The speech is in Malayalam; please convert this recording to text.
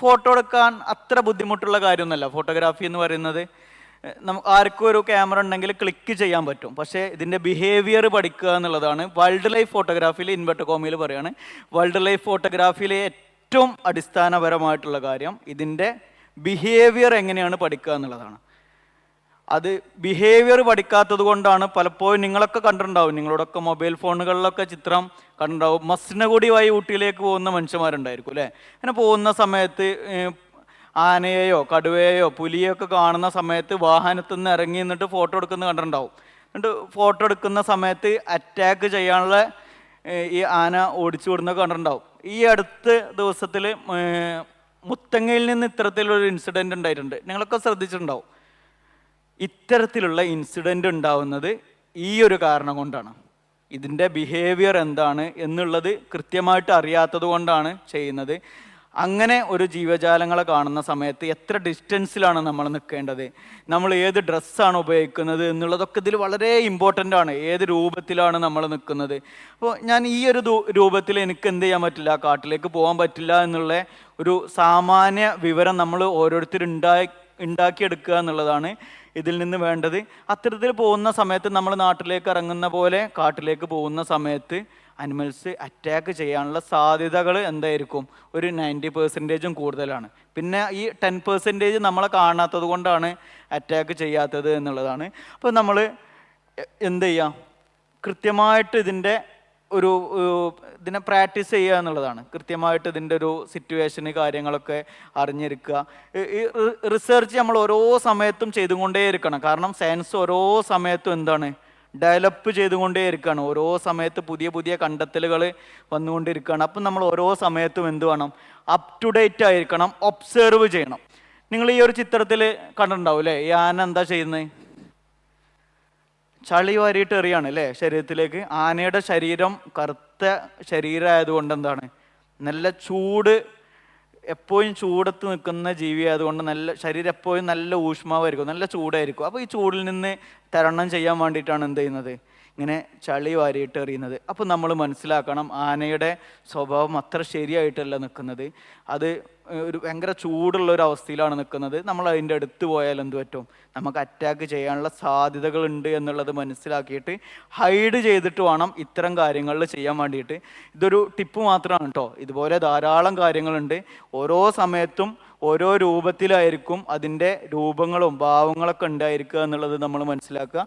ഫോട്ടോ എടുക്കാൻ അത്ര ബുദ്ധിമുട്ടുള്ള കാര്യമൊന്നുമല്ല. ഫോട്ടോഗ്രാഫി എന്ന് പറയുന്നത് നമുക്ക് ആർക്കും ഒരു ക്യാമറ ഉണ്ടെങ്കിൽ ക്ലിക്ക് ചെയ്യാൻ പറ്റും. പക്ഷേ ഇതിന്റെ ബിഹേവിയർ പഠിക്കുക എന്നുള്ളതാണ്. വൈൽഡ് ലൈഫ് ഫോട്ടോഗ്രാഫിയിൽ ഇൻവെർട്ട് കോമിയിൽ പറയുകയാണ് വൈൽഡ് ലൈഫ് ഫോട്ടോഗ്രാഫിയിലെ ഏറ്റവും അടിസ്ഥാനപരമായിട്ടുള്ള കാര്യം ഇതിന്റെ ബിഹേവിയർ എങ്ങനെയാണ് പഠിക്കുക എന്നുള്ളതാണ്. അത് ബിഹേവിയർ പഠിക്കാത്തത് കൊണ്ടാണ് പലപ്പോഴും നിങ്ങളൊക്കെ കണ്ടിട്ടുണ്ടാവും. നിങ്ങളോടൊക്കെ മൊബൈൽ ഫോണുകളിലൊക്കെ ചിത്രം കണ്ടിട്ടുണ്ടാവും. മസ്നഗുടി വഴി ഊട്ടിയിലേക്ക് പോകുന്ന മനുഷ്യന്മാരുണ്ടായിരിക്കും അല്ലേ? അങ്ങനെ പോകുന്ന സമയത്ത് ആനയെയോ കടുവയെയോ പുലിയോ ഒക്കെ കാണുന്ന സമയത്ത് വാഹനത്തിൽ നിന്ന് ഇറങ്ങി നിന്നിട്ട് ഫോട്ടോ എടുക്കുന്നത് കണ്ടിട്ടുണ്ടാവും. എന്നിട്ട് ഫോട്ടോ എടുക്കുന്ന സമയത്ത് അറ്റാക്ക് ചെയ്യാനുള്ള ഈ ആന ഓടിച്ചു വിടുന്നത് കണ്ടിട്ടുണ്ടാവും. ഈ അടുത്ത ദിവസത്തിൽ മുത്തങ്ങയിൽ നിന്ന് ഇത്തരത്തിലൊരു ഇൻസിഡന്റ് ഉണ്ടായിട്ടുണ്ട്. നിങ്ങളൊക്കെ ശ്രദ്ധിച്ചിട്ടുണ്ടാവും. ഇത്തരത്തിലുള്ള ഇൻസിഡന്റ് ഉണ്ടാവുന്നത് ഈ ഒരു കാരണം കൊണ്ടാണ്. ഇതിന്റെ ബിഹേവിയർ എന്താണ് എന്നുള്ളത് കൃത്യമായിട്ട് അറിയാത്തത് കൊണ്ടാണ് ചെയ്യുന്നത്. അങ്ങനെ ഒരു ജീവജാലങ്ങളെ കാണുന്ന സമയത്ത് എത്ര ഡിസ്റ്റൻസിലാണ് നമ്മൾ നിൽക്കേണ്ടത്? നമ്മൾ ഏത് ഡ്രസ്സാണ് ഉപയോഗിക്കുന്നത് എന്നുള്ളതൊക്കെ ഇതിൽ വളരെ ഇമ്പോർട്ടന്റ് ആണ്. ഏത് രൂപത്തിലാണ് നമ്മൾ നിൽക്കുന്നത്? അപ്പോൾ ഞാൻ ഈ ഒരു രൂപത്തിൽ എനിക്ക് എന്ത് ചെയ്യാൻ പറ്റില്ല? കാട്ടിലേക്ക് പോകാൻ പറ്റില്ല എന്നുള്ള ഒരു സാമാന്യ വിവരം നമ്മൾ ഓരോരുത്തരും ഉണ്ടായി ഉണ്ടാക്കിയെടുക്കുക എന്നുള്ളതാണ് ഇതിൽ നിന്ന് വേണ്ടത്. അത്തരത്തിൽ പോകുന്ന സമയത്ത് നമ്മൾ നാട്ടിലേക്ക് ഇറങ്ങുന്ന പോലെ കാട്ടിലേക്ക് പോകുന്ന സമയത്ത് അനിമൽസ് അറ്റാക്ക് ചെയ്യാനുള്ള സാധ്യതകൾ എന്തായിരിക്കും? ഒരു നയന്റി പെർസെന്റേജും കൂടുതലാണ്. പിന്നെ ഈ ടെൻ പെർസെന്റേജ് നമ്മളെ കാണാത്തത് കൊണ്ടാണ് അറ്റാക്ക് ചെയ്യാത്തത് എന്നുള്ളതാണ്. അപ്പോൾ നമ്മൾ എന്ത് ചെയ്യാം? കൃത്യമായിട്ട് ഇതിന്റെ ഒരു ഇതിനെ പ്രാക്ടീസ് ചെയ്യുക എന്നുള്ളതാണ്. കൃത്യമായിട്ട് ഇതിന്റെ ഒരു സിറ്റുവേഷന് കാര്യങ്ങളൊക്കെ അറിഞ്ഞിരിക്കുക. ഈ- റിസർച്ച് നമ്മൾ ഓരോ സമയത്തും ചെയ്തുകൊണ്ടേയിരിക്കണം. കാരണം സയൻസ് ഓരോ സമയത്തും എന്താണ്? ഡെവലപ്പ് ചെയ്തുകൊണ്ടേയിരിക്കുകയാണ്. ഓരോ സമയത്ത് പുതിയ പുതിയ കണ്ടെത്തലുകൾ വന്നുകൊണ്ടിരിക്കുകയാണ്. അപ്പം നമ്മൾ ഓരോ സമയത്തും എന്ത് വേണം? അപ് ടു ഡേറ്റ് ആയിരിക്കണം. ഒബ്സേർവ് ചെയ്യണം. നിങ്ങൾ ഈ ഒരു ചിത്രത്തിൽ കണ്ടിട്ടുണ്ടാവും അല്ലേ? ഈ ആന എന്താ ചെയ്യുന്നത്? ചളി വാരിയിട്ട് എറിയാണ് അല്ലേ ശരീരത്തിലേക്ക്. ആനയുടെ ശരീരം കറുത്ത ശരീരമായതുകൊണ്ട് എന്താണ് നല്ല ചൂട് എപ്പോഴും ചൂടത്ത് നിൽക്കുന്ന ജീവി ആയതുകൊണ്ട് നല്ല ശരീരം എപ്പോഴും നല്ല ഊഷ്മാവായിരിക്കും നല്ല ചൂടായിരിക്കും. അപ്പോൾ ഈ ചൂടിൽ നിന്ന് തരണം ചെയ്യാൻ വേണ്ടിയിട്ടാണ് എന്ത് ചെയ്യുന്നത്? ഇങ്ങനെ ചളി വാരിയിട്ട് എറിയുന്നത്. അപ്പോൾ നമ്മൾ മനസ്സിലാക്കണം ആനയുടെ സ്വഭാവം അത്ര ശരിയായിട്ടല്ല നിൽക്കുന്നത്. അത് ഒരു ഭയങ്കര ചൂടുള്ള ഒരു അവസ്ഥയിലാണ് നിൽക്കുന്നത്. നമ്മൾ അതിന്റെ അടുത്ത് പോയാൽ എന്ത് പറ്റും? നമുക്ക് അറ്റാക്ക് ചെയ്യാനുള്ള സാധ്യതകളുണ്ട് എന്നുള്ളത് മനസ്സിലാക്കിയിട്ട് ഹൈഡ് ചെയ്തിട്ട് വേണം ഇത്തരം കാര്യങ്ങളിൽ ചെയ്യാൻ വേണ്ടിയിട്ട്. ഇതൊരു ടിപ്പ് മാത്രമാണ് കേട്ടോ ഇതുപോലെ ധാരാളം കാര്യങ്ങളുണ്ട്. ഓരോ സമയത്തും ഓരോ രൂപത്തിലായിരിക്കും അതിന്റെ രൂപങ്ങളും ഭാവങ്ങളൊക്കെ ഉണ്ടായിരിക്കുക എന്നുള്ളത് നമ്മൾ മനസ്സിലാക്കുക.